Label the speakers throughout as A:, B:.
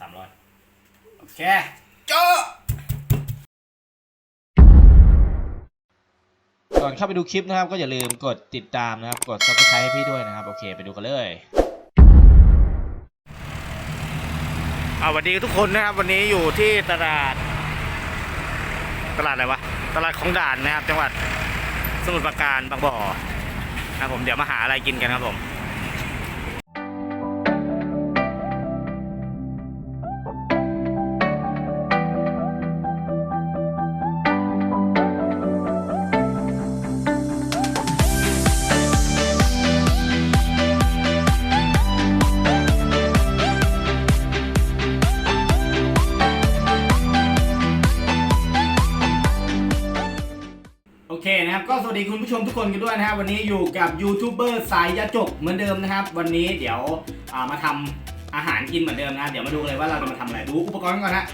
A: สามร้อยโอเคโจ้ก่อนเข้าไปดูคลิปนะครับ ก็อย่าลืมกดติดตามนะครับ กด subscribe ให้พี่ด้วยนะครับ โอเค ไปดูกันเลยอ่าสวัสดีทุกคนนะครับ วันนี้อยู่ที่ตลาด ตลาดอะไรวะ ตลาดของด่านนะครับ จังหวัดสมุทรปราการบางบ่อนะครับผมเดี๋ยวมาหาอะไรกินกันครับผม สวัสดีคุณผู้ชมทุกคนกันด้วยนะครับ วันนี้อยู่กับยูทูบเบอร์สายยาจกเหมือนเดิมนะครับ วันนี้เดี๋ยวามาทำอาหารกินเหมือนเดิมนะเดี๋ยวมาดูกันเลยว่าเราจะมาทำอะไรดูอุปกรณ์ก่อนนะ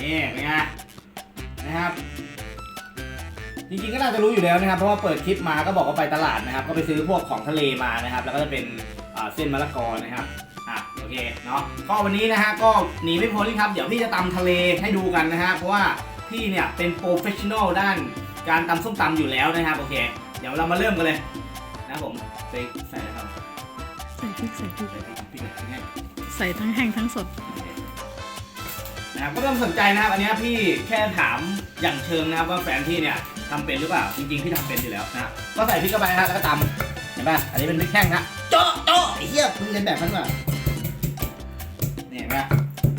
A: นี่เป็นไงนะครับจริงๆก็น่าจะรู้อยู่แล้วนะครับเพราะว่าเปิดคลิปมาก็บอกว่าไปตลาดนะครับ ก็ไปซื้อพวกของทะเลมานะครับ แล้วก็จะเป็นเส้นมะละกอนะครับอะโอเคเนาะก็วันนี้นะฮะก็หนีไม่พ้นครับเดี๋ยวพี่จะตำทะเลให้ดูกันนะฮะเพราะว่าพี่เนี่ยเป็นโปรเฟชชั่นอลด้าน การตำส้มตำอยู่แล้วนะครับ โอเค เดี๋ยวเรามาเริ่มกันเลย นะครับผมใส่ใส่อะไรครับ
B: ใส่พริกใส่พริก
A: ใส่พริกพริกพริกให้
B: ใส่ทั้งแห้งทั้งสด
A: นะครับก็ไม่ต้องสนใจนะครับ อันเนี้ยพี่แค่ถามอย่างเชิงนะครับว่าแฟนพี่เนี่ยทำเป็นหรือเปล่า จริงๆพี่ทำเป็นอยู่แล้วนะก็ใส่พริกเข้าไปนะแล้วก็ตำเห็นป่ะอันนี้เป็นพริกแห้งนะโจ๊ะโจ๊ะไอ้เหี้ยมึงเรียนแบบมันป่ะนี่เห็นป่ะ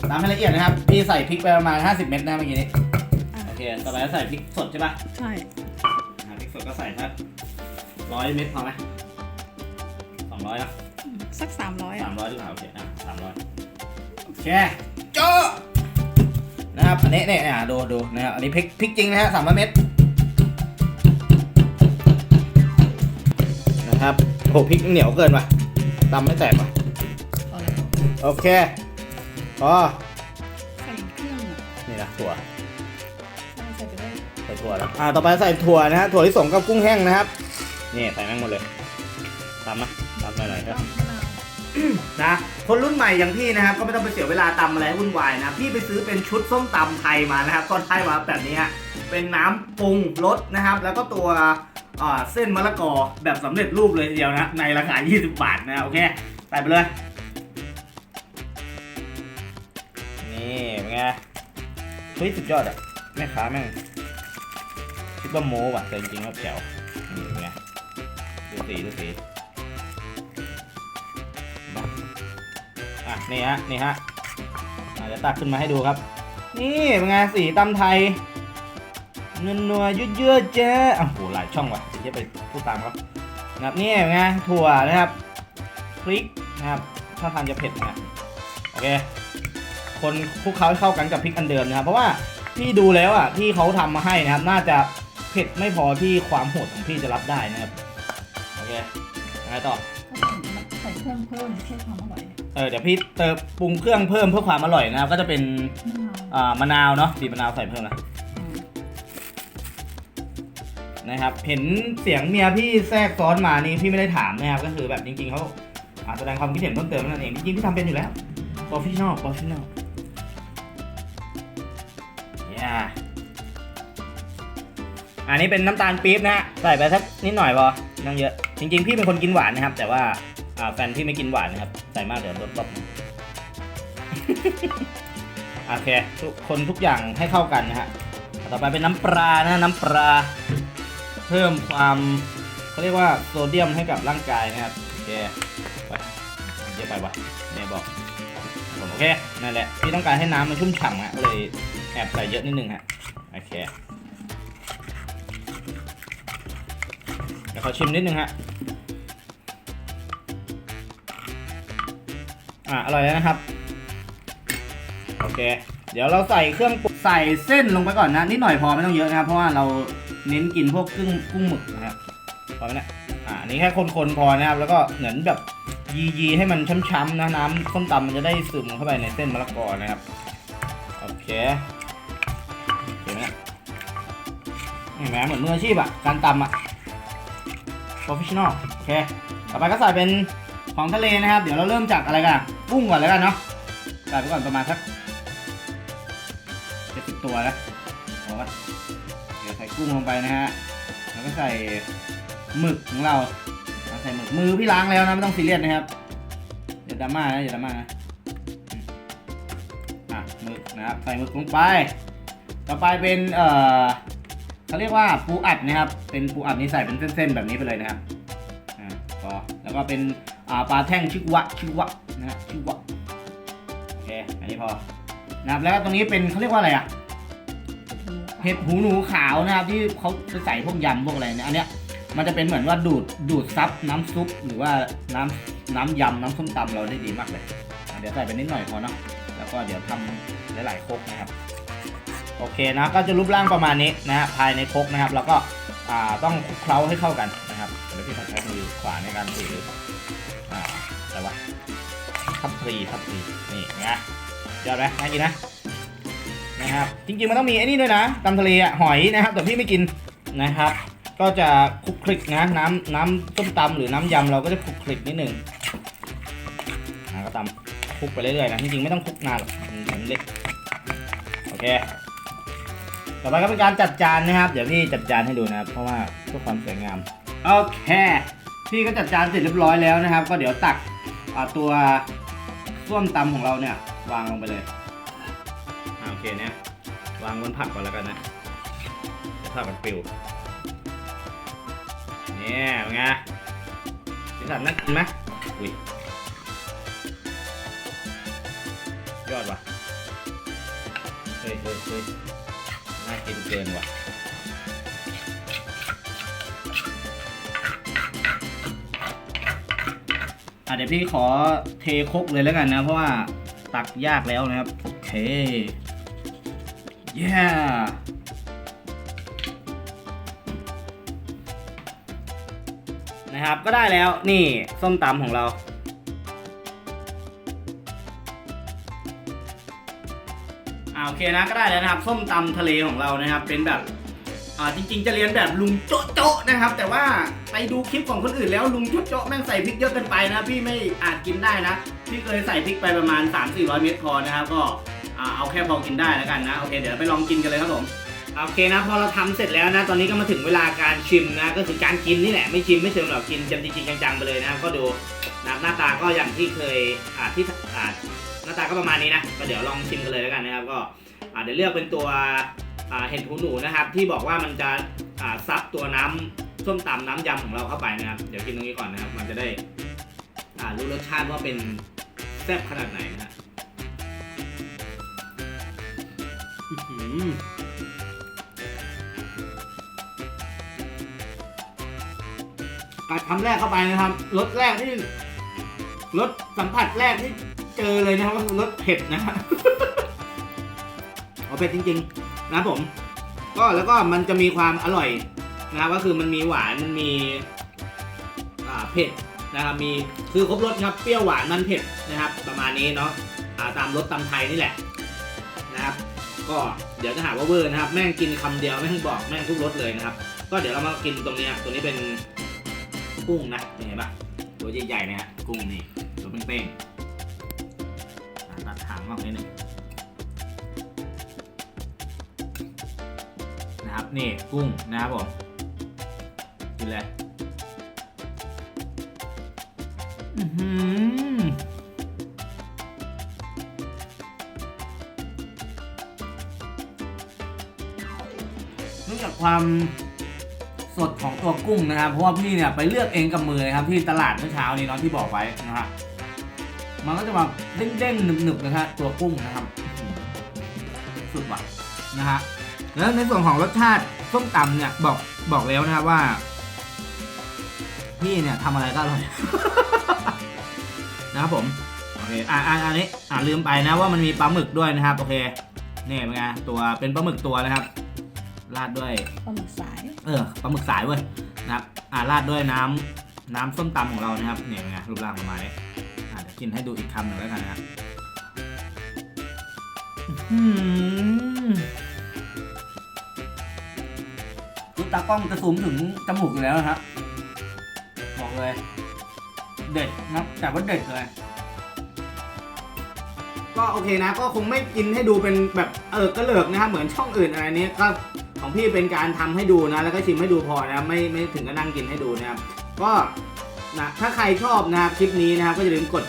A: ตำให้ละเอียดนะครับพี่ใส่พริกไปประมาณ 50 เม็ดนะเมื่อกี้นี้
B: อะ
A: โอ เคต่อไปก็ใส่พริกสดใช่ป่ะ
B: ใช่
A: อ่าพริกสดก็ใส่สักร้อยเม็ดพอไหมสองร้อยนะ
B: สักสามร้อย
A: สา
B: อะ
A: มร้อยดีกว่าโอเคอะสามร้อยโอเคโจ้นะครับอันนี้เนี่ยอะดูดูนะครับอันนี้พริกพริกจริงนะฮะสามร้อยเม็ดนะครับโอ้พริกเหนียวเกินว่ะตำไม่แตกว่ะ
B: เอาเลย
A: โอเคพอ
B: ใส่เครื่องอะ
A: นี่นะถั่ว ถั่วแล้วอ่าต่อไปใส่ถั่วนะฮะถั่วลิสงกับกุ้งแห้งนะครับนี่ใส่แม่งหมดเลยตำนะตำหน่อยๆครับ
B: มะนาว
A: นะคนรุ่นใหม่อย่างพี่นะครับ ก็ไม่ต้องไปเสียเวลาตำอะไรให้วุ่นวายนะ พี่ไปซื้อเป็นชุดส้มตำไทยมานะครับก็ได้มาแบบนี้ฮะเป็นน้ำปรุงรสนะครับ แล้วก็ตัวเอ่อเส้นมะละกอแบบสำเร็จรูปเลยทีเดียวนะ ในราคา 20 บาทนะโอเคใส่ไปเลย นี่เป็นไงเฮ้ยสุดยอดอะแม่ค้าแม่ง คิดว่าโม้ว่ะแต่จริงๆแล้วแจ๋วนี่ไงดูสีดูสีอะนี่ฮะนี่ฮะอะเดี๋ยวตักขึ้นมาให้ดูครับ นี่เป็นไงสีตำไทยนื้อนัวๆเยอะๆเจ๊อ้โหหลายช่องว่ะเดี๋ยวจะไปพูดตามครับนะครับนี่เป็นไงถั่วนะครับพริกนะครับถ้าทานจะเผ็ดนะโอเคคนคลุกเคล้าเข้ากันกับพริกอันเดิมนะครับ เพราะว่าพี่ดูแล้วอะที่เขาทำมาให้นะครับ น่าจะ เผ็ดไม่พอที่ความโหดของพี่จะรับได้นะครับ โอเคยังไงต่อ
B: ใส่เครื่องเพิ่มเพื่อความอร่อย
A: เออเดี๋ยวพี่เติมปรุงเครื่องเพิ่มเพื่อความอร่อยนะครับ ก็จะเป็น
B: มะนาว
A: อ่ามะนาวเนาะบีบมะนาวใส่เพิ่มนะ
B: อืม
A: นะครับ เห็นเสียงเมียพี่แทรกซ้อนมานี่พี่ไม่ได้ถามนะครับ ก็คือแบบจริงๆเขาอ่าแสดงความคิดเห็นเพิ่มเติมนั่นเอง จริงๆพี่ทำเป็นอยู่แล้ว professional professional อันนี้เป็นน้ำตาลปี๊บนะฮะใส่ไปสักนิดหน่อยพอไม่ต้องเยอะ จริง ๆ พี่เป็นคนกินหวานนะครับ แต่ว่าอ่าแฟนพี่ไม่กินหวานนะครับ ใส่มากเดี๋ยวรสตบโอเคทุกคนทุกอย่างให้เข้ากันนะฮะต่อไปเป็นน้ำปลานะน้ำปลาเพิ่มความเขาเรียกว่าโซเดียมให้กับร่างกายนะครับโอเคไปเยอะไปวะเนี่ยบอกผมโอเคนั่นแหละพี่ต้องการให้น้ำมันชุ่มฉ่ำฮะก็เลยแอบใส่เยอะนิดนึงฮะโอเค ดี๋ยวขอชิมนิดนึงฮะอะอร่อยแล้วนะครับ โอเค เดี๋ยวเราใส่เครื่องปรุงใส่เส้นลงไปก่อนนะนิดหน่อยพอไม่ต้องเยอะนะครับ เพราะว่าเราเน้นกินพวกกุ้งกุ้งหมึกนะครับพอไหมนะอ่านี้แค่คนๆพอนะครับ แล้วก็เหมือนแบบยียีๆให้มันช้ำๆนะน้ำส้มตำมันจะได้ซึมเข้าไปในเส้นมะละกอนะครับโอเคเห็นไหมเนี่ยเห็นไหมเหมือนมืออาชีพอะการตำอะ professional โอเค ต่อไปก็ใส่เป็นของทะเลนะครับ เดี๋ยวเราเริ่มจากอะไรกันกุ้งก่อนแล้วกันเนาะใส่ไปก่อนประมาณสักเจ็ดสิบตัวนะเอาวะเดี๋ยวใส่กุ้งลงไปนะฮะ แล้วก็ใส่หมึกของเราใส่หมึกมือพี่ล้างแล้วนะไม่ต้องซีเรียสนะครับอย่าดราม่านะอย่าดราม่านะอะหมึกนะครับใส่หมึกลงไป ต่อไปเป็นเอ่อ เขาเรียกว่าปูอัดนะครับ เป็นปูอัดนี่ใส่เป็นเส้นๆแบบนี้ไปเลยนะครับอ่าพอแล้วก็เป็นอ่าปลาแท่งชิกวะชิกวะนะฮะชิกวะโอเคอันนี้พอนะครับแล้วก็ตรงนี้เป็นเขาเรียกว่าอะไรอะเห็ดหูหนูขาวนะครับที่เขาจะใส่พวกยำพวกอะไรเนี่ยอันเนี้ยมันจะเป็นเหมือนว่าดูดดูดซับน้ำซุปหรือว่าน้ำน้ำยำน้ำส้มตำเราได้ดีมากเลย เดี๋ยวใส่ไปนิดหน่อยพอเนาะแล้วก็เดี๋ยวทำหลายๆครกนะครับ โอเคนะก็จะรูปร่างประมาณนี้นะฮะภายในครกนะครับ แล้วก็ต้องคลุกเคล้าให้เข้ากันนะครับเดี๋ยวพี่ใช้มือขวาในการถืออ่าอะไรวะทับพลีทับพลีนี่ไงยอดไหมน่ากินนะนะครับจริงๆมันต้องมีไอ้นี่ด้วยนะตำทะเลอะหอยนะครับ แต่พี่ไม่กินนะครับ ก็จะคลุกคลิกนะน้ำน้ำต้มตำหรือน้ำยำเราก็จะคลุกคลิกนิดหนึ่งนะก็ตำคลุกไปเรื่อยๆนะจริงๆไม่ต้องคลุกนานหรอกมันเล็กโอเค ต่อไปก็เป็นการจัดจานนะครับ เดี๋ยวพี่จัดจานให้ดูนะครับ เพราะว่าเพื่อความสวยงาม โอเค พี่ก็จัดจานเสร็จเรียบร้อยแล้วนะครับ ก็เดี๋ยวตักอ่าตัวส้วมตำของเราเนี่ยวางลงไปเลยอ่าโอเคเนี่ยวางบนผักก่อนแล้วกันนะเดี๋ยวผักมันปิวเนี่ยเป็นไงสีสันน่ากินไหมอุ้ยยอดว่ะเฮ้ยเฮ้ยเฮ้ย น่ากินเกินว่ะอะเดี๋ยวพี่ขอเทครกเลยแล้วกันนะ เพราะว่าตักยากแล้วนะครับ โอเค yeah นะครับก็ได้แล้วนี่ส้มตำของเรา โอเคนะก็ได้แล้วนะครับ ส้มตำทะเลของเรานะครับ เป็นแบบอ่าจริง ๆ จะเรียนแบบลุงโจ๊ะโจ๊ะนะครับ แต่ว่าไปดูคลิปของคนอื่นแล้วลุงโจ๊ะโจ๊ะแม่งใส่พริกเยอะเกินไปนะพี่ไม่อาจกินได้นะพี่เคยใส่พริกไปประมาณ 3-400 เม็ดพอนะครับก็อ่าเอาแค่พอกินได้แล้วกันนะโอเคเดี๋ยวไปลองกินกันเลยครับผม โอเคนะพอเราทำเสร็จแล้วนะ ตอนนี้ก็มาถึงเวลาการชิมนะก็คือการกินนี่แหละไม่ชิมไม่เชิงหรอกกินจริงจังๆไปเลยนะครับก็ดูนะหน้าตาก็อย่างที่เคยอ่าที่อ่าหน้าตาก็ประมาณนี้นะก็เดี๋ยวลองชิมกันเลยแล้วกันนะครับก็อ่าเดี๋ยวเลือกเป็นตัวอ่าเห็ดหูหนูนะครับ ที่บอกว่ามันจะอ่าซับตัวน้ำส้มตำน้ำยำของเราเข้าไปนะครับเดี๋ยวกินตรงนี้ก่อนนะครับ มันจะได้อ่ารู้รสชาติว่าเป็นแซ่บขนาดไหนนะฮะ กัดคำแรกเข้าไปนะครับรสแรกที่รสสัมผัสแรกที่เจอเลยนะครับก็คือรสเผ็ดนะฮะเอาเผ็ดจริงๆนะผม ก็แล้วก็มันจะมีความอร่อยนะครับก็คือมันมีหวานมันมีอ่าเผ็ดนะครับมีคือครบรสครับเปรี้ยวหวานมันเผ็ดนะครับ ประมาณนี้เนาะอ่าตามรสตำไทยนี่แหละนะครับ ก็เดี๋ยวจะหาว่าเวอร์นะครับ แม่งกินคำเดียวแม่งบอกแม่งทุกรสเลยนะครับ ก็เดี๋ยวเรามากินตรงนี้ยตัวนี้เป็น กุ้งนะเห็นปะตัวใหญ่ๆเนี่ยฮะกุ้งนี่ตัวเป้งๆตัดหางออกนิดหนึ่งนะครับนี่กุ้งนะครับผมกินเลยอื้อหือเนื่องจากความ สดของตัวกุ้งนะครับ เพราะว่าพี่เนี่ยไปเลือกเองกับมือเลยครับที่ตลาดเมื่อเช้านี้เนาะที่บอกไว้นะฮะมันก็จะมาเด้งๆหนึบๆนะฮะตัวกุ้งนะครับอื้อหือสุดว่ะนะฮะแล้วในส่วนของรสชาติส้มตำเนี่ยบอกบอกแล้วนะครับว่า พี่เนี่ยทำอะไรก็อร่อยนะครับผมโอเคอ่าอ่าอันนี้อ่าลืมไปนะว่ามันมีปลาหมึกด้วยนะครับ โอเคนี่เป็นไงตัวเป็นปลาหมึกตัวนะครับ ราดด้วย
B: ปลาหมึกสาย
A: เออปลาหมึกสายเว้ยนะครับอ่าราดด้วยน้ำน้ำส้มตำของเรานะครับเนี่ยไงรูปร่างประมาณนี้อ่าเดี๋ยวกินให้ดูอีกคำหนึ่งแล้วกันนะครับอื้อหือคือตากล้องจะซูมถึงจมูกอยู่แล้วนะครับบอกเลย เด็ดนะครับแต่ว่าเด็ดเลยก็โอเคนะก็คงไม่กินให้ดูเป็นแบบเออกระเหลิกนะครับเหมือนช่องอื่นอะไรนี้ก็ ของพี่เป็นการทำให้ดูนะ แล้วก็ชิมให้ดูพอนะไม่ไม่ถึงกับนั่งกินให้ดูนะครับก็นะถ้าใครชอบนะครับคลิปนี้นะครับก็อย่าลืมกด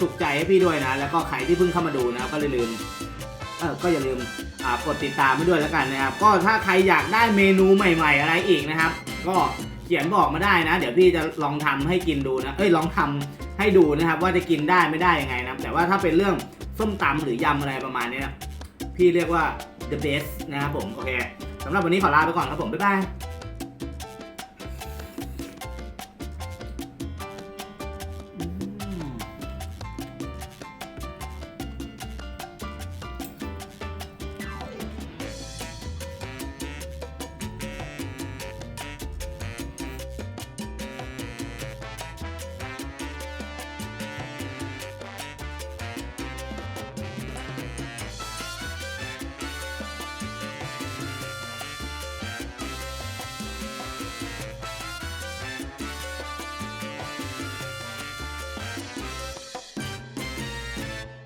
A: ถูกใจให้พี่ด้วยนะ แล้วก็ใครที่เพิ่งเข้ามาดูนะครับก็อย่าลืมเออก็อย่าลืมกดติดตามให้ด้วยแล้วกันนะครับ ก็ถ้าใครอยากได้เมนูใหม่ ๆ อะไรอีกนะครับ ก็เขียนบอกมาได้นะ เดี๋ยวพี่จะลองทำให้กินดูนะเอ้ยลองทำให้ดูนะครับ ว่าจะกินได้ไม่ได้ยังไงนะครับแต่ว่าถ้าเป็นเรื่องส้มตำหรือยำอะไรประมาณนี้นะพี่เรียกว่า the best นะครับผมโอเค สำหรับวันนี้ขอลาไปก่อนครับผม บ๊ายบาย